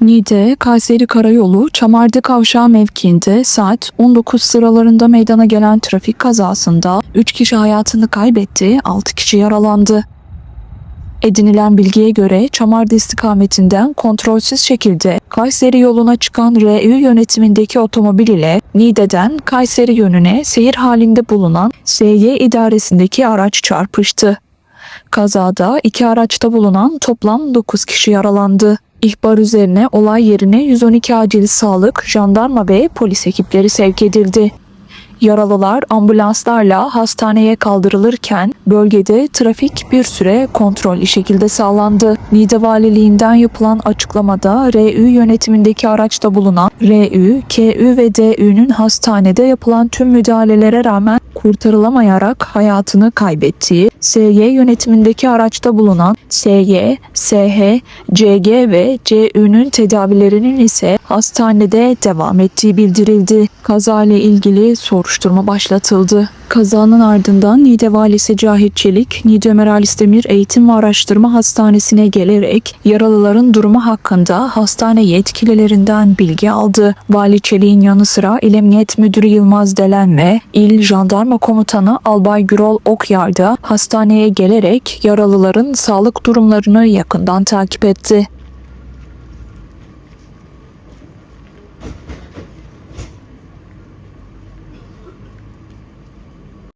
Niğde, Kayseri Karayolu, Çamardı Kavşağı mevkiinde saat 19 sıralarında meydana gelen trafik kazasında 3 kişi hayatını kaybetti, 6 kişi yaralandı. Edinilen bilgiye göre Çamardı istikametinden kontrolsüz şekilde Kayseri yoluna çıkan RÜ yönetimindeki otomobil ile Niğde'den Kayseri yönüne seyir halinde bulunan SY idaresindeki araç çarpıştı. Kazada iki araçta bulunan toplam 9 kişi yaralandı. İhbar üzerine olay yerine 112 acil sağlık, jandarma ve polis ekipleri sevk edildi. Yaralılar ambulanslarla hastaneye kaldırılırken bölgede trafik bir süre kontrollü şekilde sağlandı. Niğde Valiliğinden yapılan açıklamada RÜ yönetimindeki araçta bulunan RÜ, KÜ ve DÜ'nün hastanede yapılan tüm müdahalelere rağmen kurtarılamayarak hayatını kaybettiği, SY yönetimindeki araçta bulunan SY, SH, CG ve CÜ'nün tedavilerinin ise hastanede devam ettiği bildirildi. Kaza ile ilgili soruşturma başlatıldı. Kazanın ardından Niğde Valisi Cahit Çelik, Niğde Ömer Halis Eğitim ve Araştırma Hastanesi'ne gelerek yaralıların durumu hakkında hastane yetkililerinden bilgi aldı. Vali Çelik'in yanı sıra İl Emniyet Müdürü Yılmaz Delen ve İl Jandarma Komutanı Albay Gürol Okyar da hastaneye gelerek yaralıların sağlık durumlarını yakından takip etti.